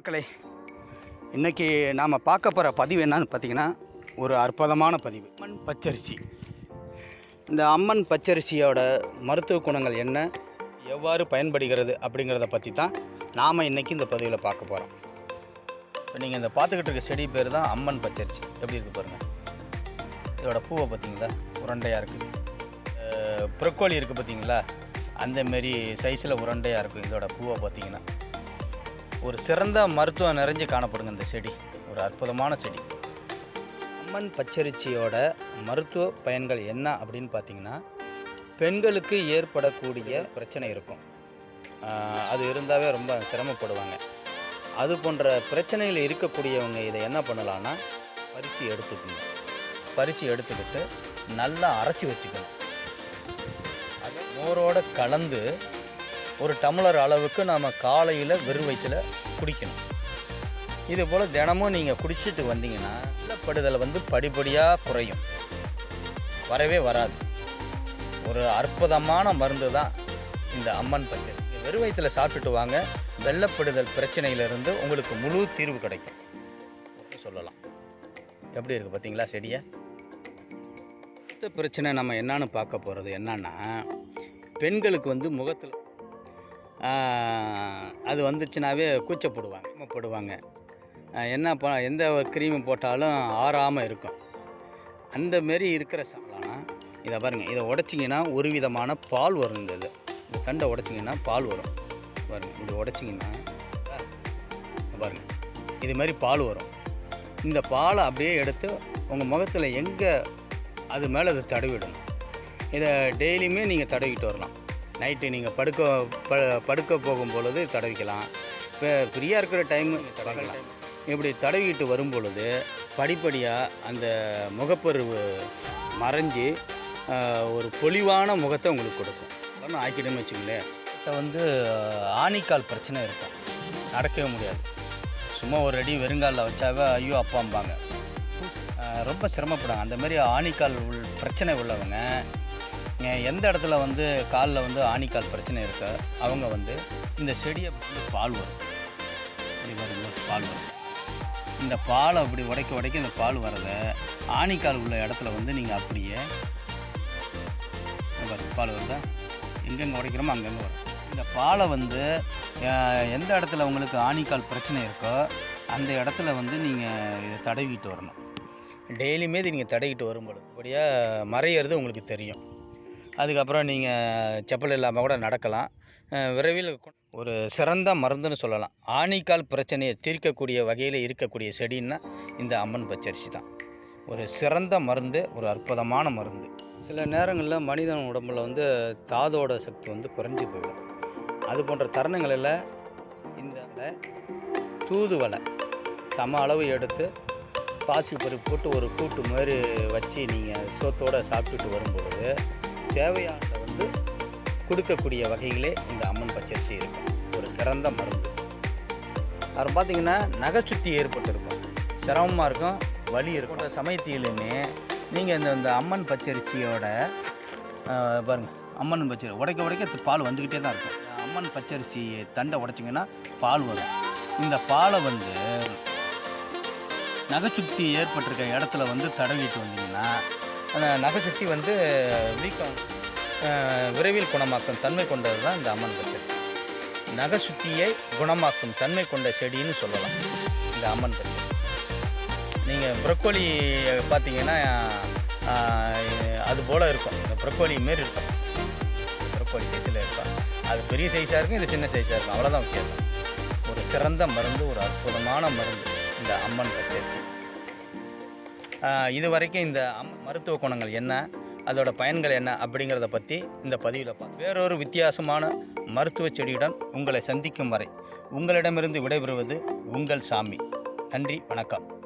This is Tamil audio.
மக்களே இன்றைக்கி நாம் பார்க்க போகிற பதிவு என்னன்னு பார்த்தீங்கன்னா ஒரு அற்புதமான பதிவு. அம்மன் பச்சரிசி. இந்த அம்மன் பச்சரிசியோட மருத்துவ குணங்கள் என்ன எவ்வாறு பயன்படுகிறது அப்படிங்கிறத பற்றி தான் நாம் இன்றைக்கி இந்த பதிவில் பார்க்க போகிறோம் இப்போ நீங்கள் இந்த பார்த்துக்கிட்டு இருக்க செடி பேர் தான் அம்மன் பச்சரிசி. எப்படி இருக்குது பாருங்கள் இதோட பூவை பார்த்தீங்களா? உருண்டையாக இருக்குது ப்ரொக்கோலி இருக்குது பார்த்தீங்களா? அந்தமாரி சைஸில் உருண்டையாக இருக்கும் இதோட பூவை பார்த்தீங்கன்னா. ஒரு சிறந்த மருத்துவம் நிறைஞ்சு காணப்படுங்க இந்த செடி. ஒரு அற்புதமான செடி. அம்மன் பச்சரிசியோட மருத்துவ பயன்கள் என்ன அப்படின்னு பார்த்தீங்கன்னா பெண்களுக்கு ஏற்படக்கூடிய பிரச்சனை இருக்கும். அது இருந்தாவே ரொம்ப சிரமப்படுவாங்க. அது போன்ற பிரச்சனைகள் இருக்கக்கூடியவங்க இதை என்ன பண்ணலான்னா பறித்து எடுத்துக்கணும். பறித்து எடுத்துக்கிட்டு நல்லா அரைச்சி வச்சுக்கணும். அது மோரோடு கலந்து ஒரு டம்ளர் அளவுக்கு நாம் காலையில் வெறும் வயிற்றில் குடிக்கணும். இது போல் தினமும் நீங்கள் குடிச்சிட்டு வந்தீங்கன்னா வெள்ளப்படுதலை வந்து படிப்படியாக குறையும். வரவே வராது. ஒரு அற்புதமான மருந்து தான் இந்த அம்மன் பச்சை வெறும் வயிற்றில் சாப்பிட்டுட்டு வாங்க. வெள்ளப்படுதல் பிரச்சனையிலிருந்து உங்களுக்கு முழு தீர்வு கிடைக்கும். சொல்லலாம். எப்படி இருக்குது பார்த்தீங்களா செடியை? அடுத்த பிரச்சனை நம்ம என்னன்னு பார்க்க போகிறது என்னன்னா பெண்களுக்கு வந்து முகத்தில் அது வந்துச்சுனாவே கூச்சப்படுவாங்க போடுவாங்க என்ன ப எந்த ஒரு க்ரீமு போட்டாலும் ஆறாமல் இருக்கும். அந்த மாரி இருக்கிற சாப்பிடலாம்னா இதை பாருங்கள் இதை உடைச்சிங்கன்னா ஒரு விதமான பால் வரும் இந்த இது. இந்த தண்டை உடைச்சிங்கன்னா பால் வரும். பாருங்கள் இப்படி உடைச்சிங்கன்னா பாருங்கள் இது மாதிரி பால் வரும். இந்த பாலை அப்படியே எடுத்து உங்கள் முகத்தில் எங்கே அது மேலே அதை தடவிடணும். இதை டெய்லியுமே நீங்கள் தடவிட்டு வரலாம். நைட்டு நீங்கள் படுக்க ப படுக்க போகும் பொழுது தடவிக்கலாம். இப்போ ஃப்ரீயாக இருக்கிற டைம் தடவிக்கலாம். இப்படி தடவிக்கிட்டு வரும் பொழுது படிப்படியாக அந்த முகப்பருவு மறைஞ்சு ஒரு பொலிவான முகத்தை உங்களுக்கு கொடுக்கும். ஒன்றும் ஆக்கிடும்னு வச்சுங்களேன் இப்போ வந்து ஆணிக்கால் பிரச்சனை இருக்கும். நடக்கவே முடியாது. சும்மா ஒரு அடி வெறுங்காலில் வச்சாவே ஐயோ அப்பாம்பாங்க. ரொம்ப சிரமப்படுவாங்க. அந்த மாதிரி ஆணிக்கால் உள் பிரச்சனை உள்ளவங்க எந்த இடத்துல வந்து காலில் வந்து ஆணிக்கால் பிரச்சனை இருக்கோ அவங்க வந்து இந்த செடியை வந்து பால் வரும். இது பால் வரும். இந்த பாலை அப்படி உடைக்க உடைக்க இந்த பால் வரத ஆணிக்கால் உள்ள இடத்துல வந்து நீங்கள் அப்படியே பால் வருதா? எங்கெங்கே உடைக்கிறோமோ அங்கங்கே வரும். இந்த பாலை வந்து எந்த இடத்துல உங்களுக்கு ஆணிக்கால் பிரச்சனை இருக்கோ அந்த இடத்துல வந்து நீங்கள் இதை தடவிட்டு வரணும். டெய்லியுமே இது நீங்கள் தடவிட்டு வரும்பொழுது இப்படியாக மறையிறது உங்களுக்கு தெரியும். அதுக்கப்புறம் நீங்கள் செப்பல் இல்லாமல் கூட நடக்கலாம். விரைவில் ஒரு சிறந்த மருந்துன்னு சொல்லலாம். ஆணிக்கால் பிரச்சனையை தீர்க்கக்கூடிய வகையில் இருக்கக்கூடிய செடின்னா இந்த அம்மன் பச்சரிசி தான். ஒரு சிறந்த மருந்து ஒரு அற்புதமான மருந்து. சில நேரங்களில் மனிதன் உடம்புல வந்து தாதோட சக்தி வந்து குறைஞ்சி போயிடும். அது போன்ற தருணங்களில் இந்த தூதுவலை தூதுவளை சம அளவு எடுத்து பாசி பருப்பு போட்டு ஒரு கூட்டு மாதிரி வச்சு நீங்கள் சோத்தோடு சாப்பிட்டுட்டு வரும்பொழுது தேவையானதை வந்து கொடுக்கக்கூடிய வகைகளே இந்த அம்மன் பச்சரிசி இருக்கும். ஒரு சிறந்த மருந்து. அப்புறம் பார்த்தீங்கன்னா நகை சுத்தி ஏற்பட்டிருக்கும். சிரமமாக இருக்கும் வலி இருக்கும். அந்த சமயத்திலுமே நீங்கள் இந்த இந்த அம்மன் பச்சரிசியோட பாருங்கள் அம்மன் பச்சரி உடைக்க உடைக்க பால் வந்துக்கிட்டே தான் இருக்கும். அம்மன் பச்சரிசி தண்டை உடைச்சிங்கன்னா பால் வரும். இந்த பாலை வந்து நகைச்சுத்தி ஏற்பட்டிருக்க இடத்துல வந்து தடவிட்டு வந்தீங்கன்னா அந்த நகைச்சுத்தி வந்து வீக்கம் விரைவில் குணமாக்கும் தன்மை கொண்டது தான் இந்த அம்மன் பச்சரிசி நகைச்சுத்தியை குணமாக்கும் தன்மை கொண்ட செடின்னு சொல்லலாம் இந்த அம்மன் பச்சரிசி நீங்கள் ப்ரொக்கோலி பார்த்தீங்கன்னா அது போல் இருக்கும். இந்த ப்ரொக்கோலி மாரி இருக்கும். ப்ரொக்கோலி சைஸில் இருக்கும். அது பெரிய சைஸாக இருக்கும் இது சின்ன சைஸாக இருக்கும். அவ்வளோதான் வித்தியாசம். ஒரு சிறந்த மருந்து ஒரு அற்புதமான மருந்து இந்த அம்மன் பச்சரிசி இது வரைக்கும் இந்த அம் மருத்துவ குணங்கள் என்ன அதோட பயன்கள் என்ன அப்படிங்கிறத பற்றி இந்த பதிவில் பார்ப்போம் வேறொரு வித்தியாசமான மருத்துவ செடியுடன் உங்களை சந்திக்கும் வரை உங்களிடமிருந்து விடைபெறுவது உங்கள் சாமி. நன்றி வணக்கம்.